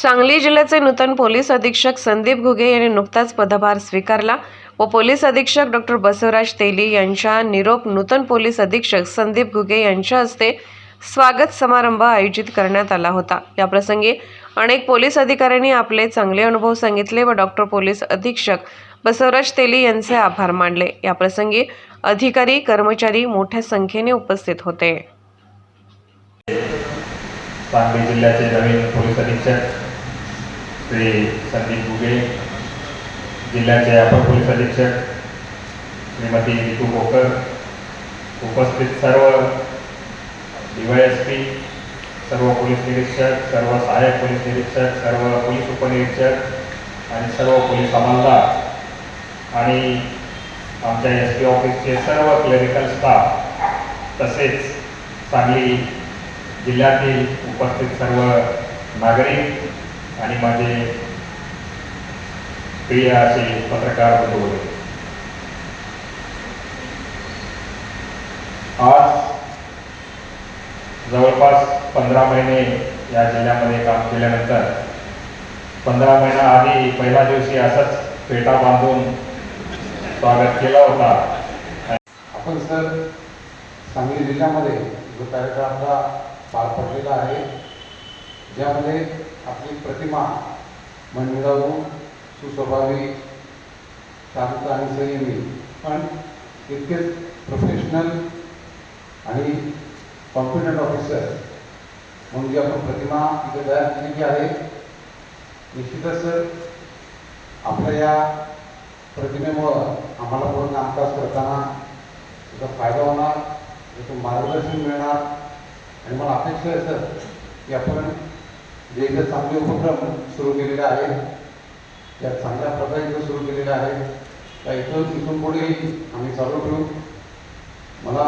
सांगली जिल्ह्याचे नूतन पोलीस अधीक्षक संदीप घुगे यांनी नुकताच पदभार स्वीकारला व पोलीस अधीक्षक डॉक्टर बसवराज तेली यांच्या निरोप नूतन पोलीस अधीक्षक संदीप घुगे यांच्या हस्ते स्वागत समारंभ आयोजित करण्यात आला होता. याप्रसंगी अनेक पोलीस अधिकाऱ्यांनी आपले चांगले अनुभव सांगितले व डॉक्टर पोलीस अधीक्षक बसवराज तेली यांचे आभार मानले. याप्रसंगी अधिकारी कर्मचारी मोठ्या संख्येने उपस्थित होते. सांगली जिल्ह्याचे नवीन पोलीस अधीक्षक श्री संदीप गुगे जिल्ह्याचे अपर पोलीस अधीक्षक श्रीमती रितू बोकर उपस्थित सर्व डीवायएसपी सर्व पोलीस निरीक्षक सर्व सहाय्यक पोलीस निरीक्षक सर्व पोलीस उपनिरीक्षक आणि सर्व पोलीस अंमलदार आणि आमच्या एस पी ऑफिसचे सर्व क्लरिकल स्टाफ तसेच सांगली जिल्ह्यातील उपस्थित सर्व नागरिक आणि माझे प्रिय असे पत्रकार बंधू होते आज जवळपास पंधरा महिने या जिल्ह्यामध्ये काम केल्यानंतर पंधरा महिना आधी पहिल्या दिवशी असंच पेटा बांधून स्वागत केला होता. आपण सर सांगली जिल्ह्यामध्ये जो कार्यक्रम पार पडलेला आहे ज्यामध्ये आपली प्रतिमा मनमिळावू सुस्वभावी शांत आणि संयमी. पण तितकेच प्रोफेशनल आणि कॉम्पिटंट ऑफिसर म्हणून जी आपण प्रतिमा इथे तयार केलेली आहे निश्चितच आपल्या या प्रतिमेमुळं आम्हाला पूर्ण कामकाज करताना त्याचा फायदा होणार त्याचं मार्गदर्शन मिळणार आणि मला अपेक्षा आहे सर की आपण जे इथं चांगले उपक्रम सुरू केलेले आहेत त्या चांगल्या प्रकारे इथं सुरू केलेले आहेत त्या इथं तिथून पुढे आम्ही चालू ठेवू. मला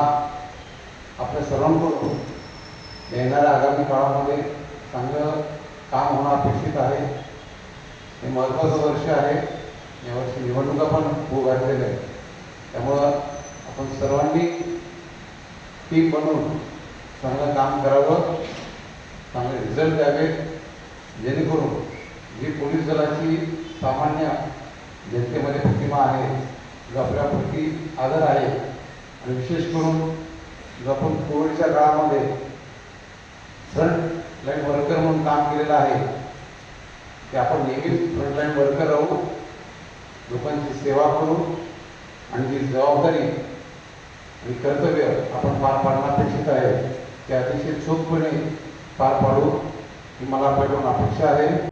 आपल्या सर्वांकडून येणाऱ्या आगामी काळामध्ये चांगलं काम होणं अपेक्षित आहे. हे महत्त्वाचं वर्ष आहे. यावर्षी निवडणुका पण खूप घातलेल्या आहेत. त्यामुळं आपण सर्वांनी टीम बनवून चांगलं काम करावं चांगले रिझल्ट द्यावेत. जेणेकरून जी पोलीस दलाची सामान्य जनतेमध्ये प्रतिमा आहे जो आपल्या प्रती आदर आहे आणि विशेष करून जो आपण कोविडच्या काळामध्ये फ्रंटलाईन वर्कर म्हणून काम केलेलं आहे ते आपण नेहमीच फ्रंटलाईन वर्कर राहू लोकांची सेवा करू आणि जी जबाबदारी आणि कर्तव्य आपण पार पाडणं अपेक्षित आहे ते अतिशय चोखपणे पार पाडू ही मला पहिलं अपेक्षा आहे